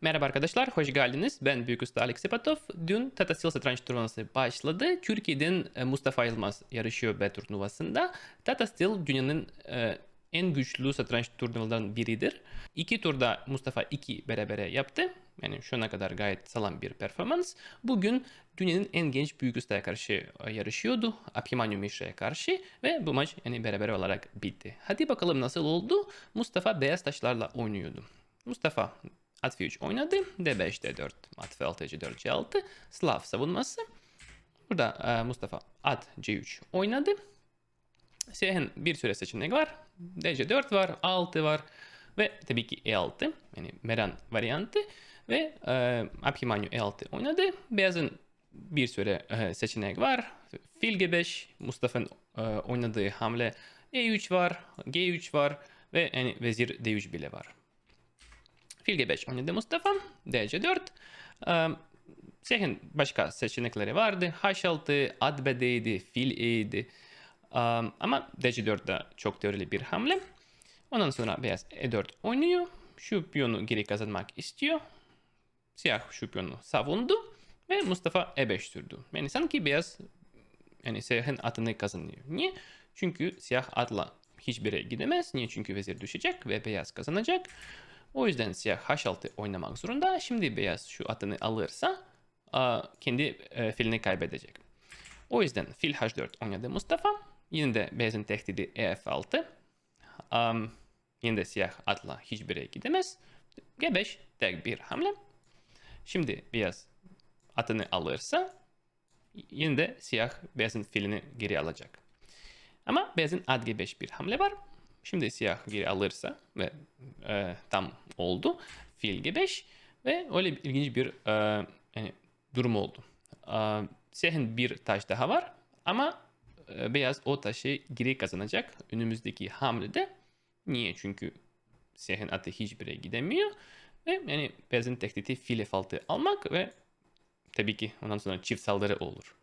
Merhaba arkadaşlar, hoş geldiniz. Ben Büyük Usta Alex Ipatov. Dün Tata Steel satranç turnuvası başladı. Türkiye'den e, Mustafa Yılmaz yarışıyor B turnuvasında. Tata Steel dünyanın e, en güçlü satranç turnuvalarından biridir. İki turda Mustafa iki berabere yaptı. Yani şu ana kadar gayet sağlam bir performans. Bugün dünyanın en genç büyük ustaya karşı e, yarışıyordu. Abhimanyu Mishra'ya karşı ve bu maç yani beraber olarak bitti. Hadi bakalım nasıl oldu? Mustafa beyaz taşlarla oynuyordu. Mustafa At F3 oynadı. D5, D4, at F6, C4, C6. Slav savunması. Burada e, Mustafa at C3 oynadı. Siyahın bir süre seçeneği var. DC4 var, A6 var ve tabii ki E6 yani Meran variantı ve e, Abhimanyu E6 oynadı. Beyazın bir süre e, seçeneği var. Fil G5, Mustafa'nın e, oynadığı hamle E3 var, G3 var ve yani vezir D3 bile var. Fil G5 oynadı Mustafa. DC4. Ee, Siyahın başka seçenekleri vardı. H6, at B7'ydi, fil E'ydi. Ee, ama DC4 da çok teorili bir hamle. Ondan sonra beyaz E4 oynuyor. Şu piyonu geri kazanmak istiyor. Siyah şu piyonu savundu. Ve Mustafa E5 sürdü. Yani sanki beyaz yani siyahın atını kazanıyor. Niye? Çünkü siyah atla hiçbir yere gidemez. Niye? Çünkü vezir düşecek ve beyaz kazanacak. O yüzden siyah h6 oynamak zorunda. Şimdi beyaz şu atını alırsa kendi e, filini kaybedecek. O yüzden fil h4 oynadı Mustafa. Yine de beyazın tehdidi ef6. Um, yine de siyah atla hiçbir yere gidemez. G5 tek bir hamle. Şimdi beyaz atını alırsa yine de siyah beyazın filini geri alacak. Ama beyazın at g5 bir hamle var. Şimdi siyah geri alırsa ve e, tam oldu. Fil G5 ve öyle ilginç bir e, yani durum oldu. E, siyahın bir taş daha var ama e, beyaz o taşı geri kazanacak önümüzdeki hamlede. Niye? Çünkü siyahın atı hiçbir yere gidemiyor. Ve yani beyazın tehdidi fil F6 almak ve tabii ki ondan sonra çift saldırı olur.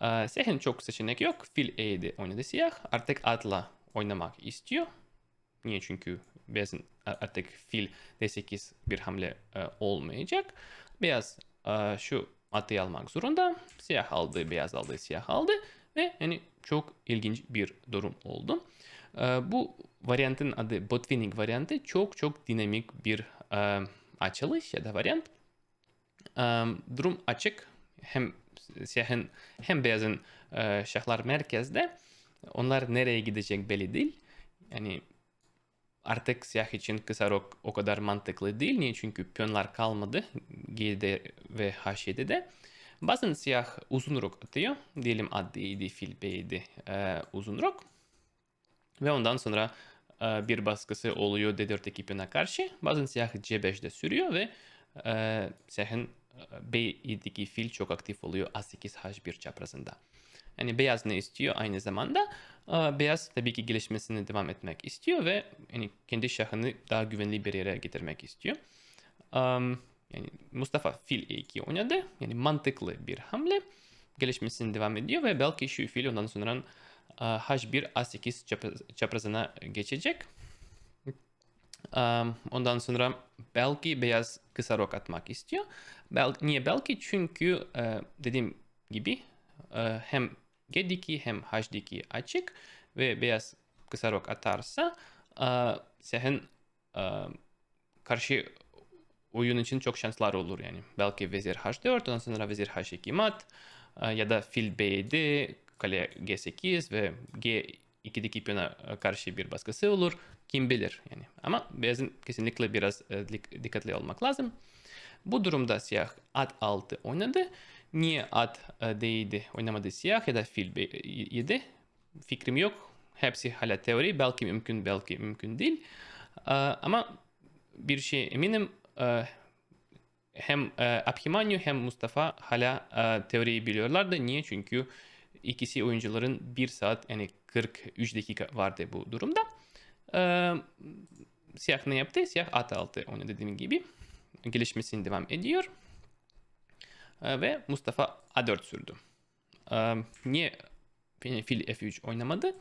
E, siyahın çok seçenek yok. Fil E7 oynadı siyah. Artık atla oynamak istiyor. Niye? Çünkü beyazın artık fil D8 bir hamle e, olmayacak. Beyaz e, şu atıyı almak zorunda. Siyah aldı, beyaz aldı, siyah aldı. Ve yani çok ilginç bir durum oldu. E, bu varyantın adı Botvinnik variantı çok çok dinamik bir e, açılış ya da varyant. E, durum açık. Hem siyahın hem beyazın e, şahlar merkezde. Onlar nereye gidecek belli değil. Yani artık siyah için kısa rok o kadar mantıklı değil. Niye? Çünkü piyonlar kalmadı G'de ve H7'de. Bazen siyah uzun rok atıyor. Diyelim at D7, fil B7 e, uzun rok. Ve ondan sonra e, bir baskısı oluyor D4'teki piyona karşı. Bazen siyah C5'de sürüyor ve e, siyahın B7'deki fil çok aktif oluyor A8 H1 çaprazında. Yani beyaz ne istiyor aynı zamanda? Beyaz tabii ki gelişmesine devam etmek istiyor ve yani kendi şahını daha güvenli bir yere getirmek istiyor. Yani Mustafa fil E2 oynadı. Yani mantıklı bir hamle. Gelişmesine devam ediyor ve belki şu fil ondan sonra H1 A8 çaprazına geçecek. Ondan sonra belki beyaz kısa rok atmak istiyor. Belki, niye belki? Çünkü dediğim gibi hem G2 hem H2 açık ve beyaz kısa rok atarsa siyahın karşı oyun için çok şanslar olur yani. Belki vezir H4 ondan sonra vezir H2 mat ya da fil B7 kale G8 ve G2'deki piyona karşı bir baskısı olur. Kim bilir yani. Ama beyazın kesinlikle biraz dikkatli olmak lazım. Bu durumda siyah at 6 oynadı. Niye at D7 oynamadı siyah ya da fil B7? Fikrim yok. Hepsi hala teori. Belki mümkün, belki mümkün değil. Ama bir şey eminim hem Abhimanyu hem Mustafa hala teoriyi biliyorlardı. Niye? Çünkü ikisi oyuncuların 1 saat yani 43 dakika vardı bu durumda. Siyah ne yaptı? Siyah at altı oynadı dediğim gibi. Gelişmesini devam ediyor. Ee, ve Mustafa A4 sürdü. Ee, niye fil F3 oynamadı?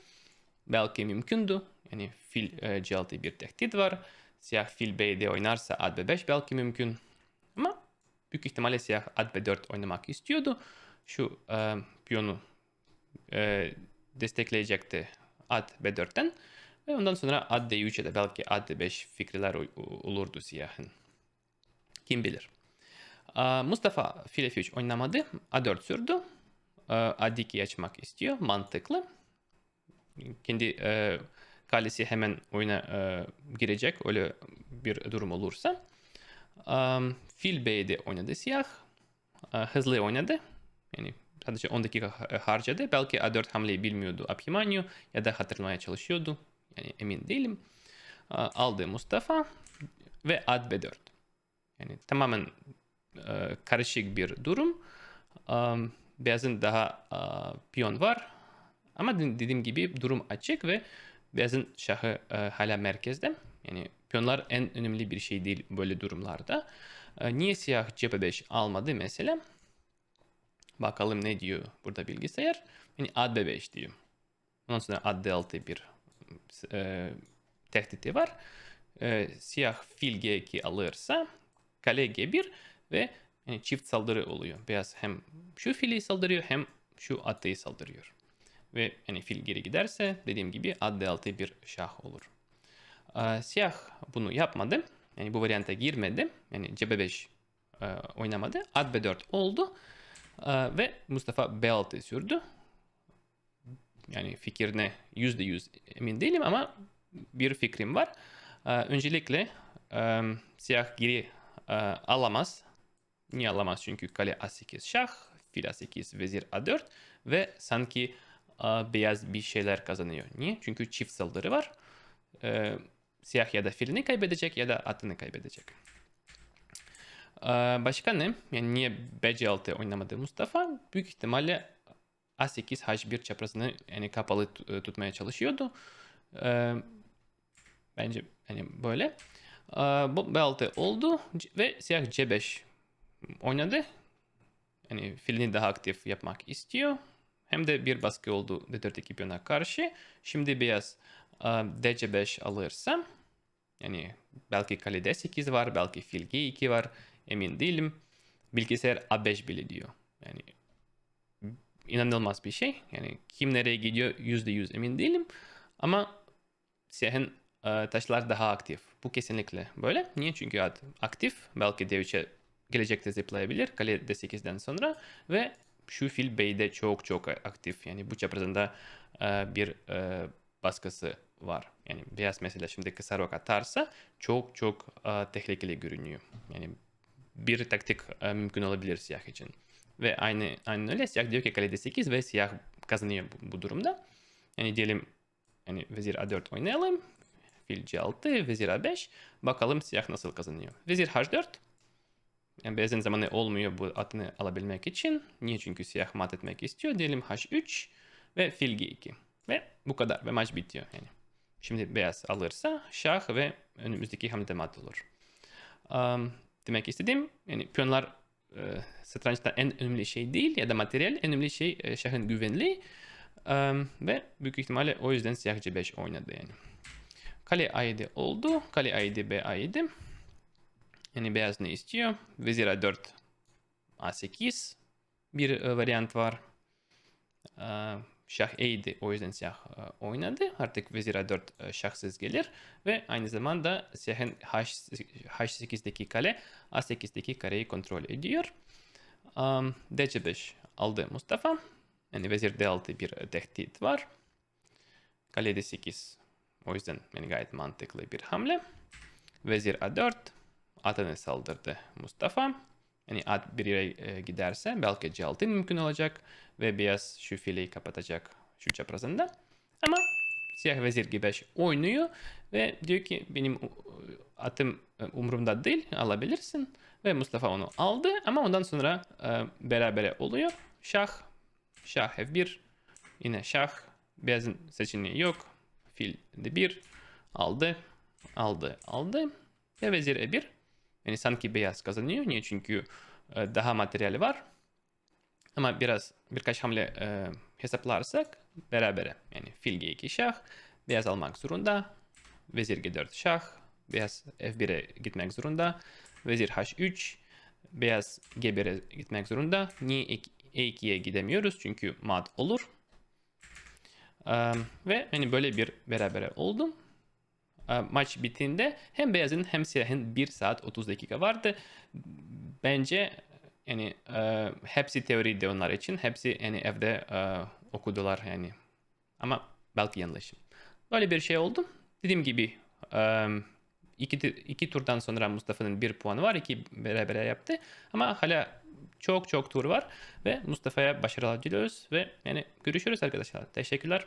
Belki mümkündü. Yani fil e, C6 bir tehdit var. Siyah fil B7 oynarsa at B5 belki mümkün. büyük ihtimalle siyah at b4 oynamak istiyordu. Şu e, piyonu e, destekleyecekti at b4'ten. Ve ondan sonra at d3 ya da belki at d5 fikirler olurdu siyahın. Kim bilir. Mustafa fil f3 oynamadı. A4 sürdü. Aa, A2 açmak istiyor. Mantıklı. Kendi e, kalesi hemen oyuna e, girecek. Öyle bir durum olursa. Am, fil b7 oynadı siyah. Aa, hızlı oynadı. Yani sadece 10 dakika ha- harcadı. Belki A4 hamleyi bilmiyordu Abhimanyu ya da hatırlamaya çalışıyordu. Yani emin değilim. Aa, aldı Mustafa ve at b4. Yani tamamen e, karışık bir durum. Am, Beyazın daha e, piyon var. Ama de- dediğim gibi durum açık ve beyazın şahı e, hala merkezde. Yani piyonlar en önemli bir şey değil böyle durumlarda. E, Niye siyah CP5 almadı mesela? Bakalım ne diyor burada bilgisayar. Yani ad B5 diyor. Ondan sonra ad D6 bir e, tehdidi var. E, siyah fil G2 alırsa kale G1 ve yani çift saldırı oluyor. Beyaz hem şu fili saldırıyor hem şu atıyı saldırıyor. Ve yani fil geri giderse dediğim gibi at D6 bir şah olur. Ee, siyah bunu yapmadı. Yani bu varyanta girmedi. Yani CB5 e, oynamadı. At B4 oldu. Ee, ve Mustafa B6 sürdü. Yani fikrine %100 emin değilim ama bir fikrim var. Ee, öncelikle e, siyah geri e, alamaz. Niye alamaz? Çünkü kale A8 şah, fil A8, vezir A4 ve sanki e, beyaz bir şeyler kazanıyor. Niye? Çünkü çift saldırı var. E, siyah ya da filini kaybedecek ya da atını kaybedecek. E, başka ne? Yani niye BC6 oynamadı Mustafa? Büyük ihtimalle A8 H1 çaprazını yani kapalı tut- tutmaya çalışıyordu. E, bence hani böyle. E, bu B6 oldu ve siyah C5 oynadı. Yani filini daha aktif yapmak istiyor. Hem de bir baskı oldu D4 ekibine karşı. Şimdi beyaz e, DC5 alırsam yani belki kale D8 var, belki fil G2 var. Emin değilim. Bilgisayar A5 bile diyor. Yani inanılmaz bir şey. Yani kim nereye gidiyor %100 emin değilim. Ama siyahın taşlar daha aktif. Bu kesinlikle böyle. Niye? Çünkü aktif. Belki D3'e gelecekte zıplayabilir. Kale D8'den sonra ve şu fil B'de çok çok aktif. Yani bu çaprazında e, bir e, baskısı var. Yani beyaz mesela şimdi kısa rok atarsa çok çok e, tehlikeli görünüyor. Yani bir taktik e, mümkün olabilir siyah için. Ve aynı aynı öyle siyah diyor ki kale D8 ve siyah kazanıyor bu, bu durumda. Yani diyelim yani vezir A4 oynayalım. Fil C6, vezir A5. Bakalım siyah nasıl kazanıyor. Vezir H4. Beyazın zamanı olmuyor bu atını alabilmek için. Niye? Çünkü siyah mat etmek istiyor. Diyelim H3 ve fil G2. Ve bu kadar ve maç bitiyor yani. Şimdi beyaz alırsa şah ve önümüzdeki hamle mat olur. Um, demek istediğim yani piyonlar e, satrançta en önemli şey değil ya da materyal en önemli şey e, şahın güvenliği. Um, ve büyük ihtimalle o yüzden siyah C5 oynadı yani. Kale A7 oldu. Kale A7 B A7. Yani beyaz ne istiyor? Vezir A4 A8 bir varyant var. Şah E7 o yüzden e, oynadı. Artık vezir A4 e, şahsız gelir ve aynı zamanda siyahın H, H8'deki kale A8'deki kareyi kontrol ediyor. Um, D5 aldı Mustafa. Yani vezir D6 bir tehdit var. Kale D8 o yüzden yani gayet mantıklı bir hamle. Vezir A4 atını saldırdı Mustafa. Yani at bir yere e, giderse belki C6 mümkün olacak ve beyaz şu fileyi kapatacak şu çaprazında. Ama siyah vezir G5 oynuyor ve diyor ki benim e, atım e, umurumda değil alabilirsin. Ve Mustafa onu aldı ama ondan sonra e, berabere oluyor. Şah, şah F1, yine şah, beyazın seçeneği yok. Fil D1 aldı, aldı, aldı ve vezir E1. Yani sanki beyaz kazanıyor. Niye? Çünkü e, daha materyali var. Ama biraz birkaç hamle e, hesaplarsak berabere. Yani fil G2 şah. Beyaz almak zorunda. Vezir G4 şah. Beyaz F1'e gitmek zorunda. Vezir H3. beyaz G1'e gitmek zorunda. Niye E2'ye gidemiyoruz? Çünkü mat olur. Ee, ve hani böyle bir berabere oldum. Ee, maç bittiğinde hem beyazın hem siyahın 1 saat 30 dakika vardı. Bence yani e, hepsi teoriydi onlar için. Hepsi yani evde e, okudular yani. Ama belki yanlışım. Böyle bir şey oldu. Dediğim gibi e, iki, iki turdan sonra Mustafa'nın bir puanı var. iki beraber yaptı. Ama hala çok çok tur var. Ve Mustafa'ya başarılar diliyoruz. Ve yani görüşürüz arkadaşlar. Teşekkürler.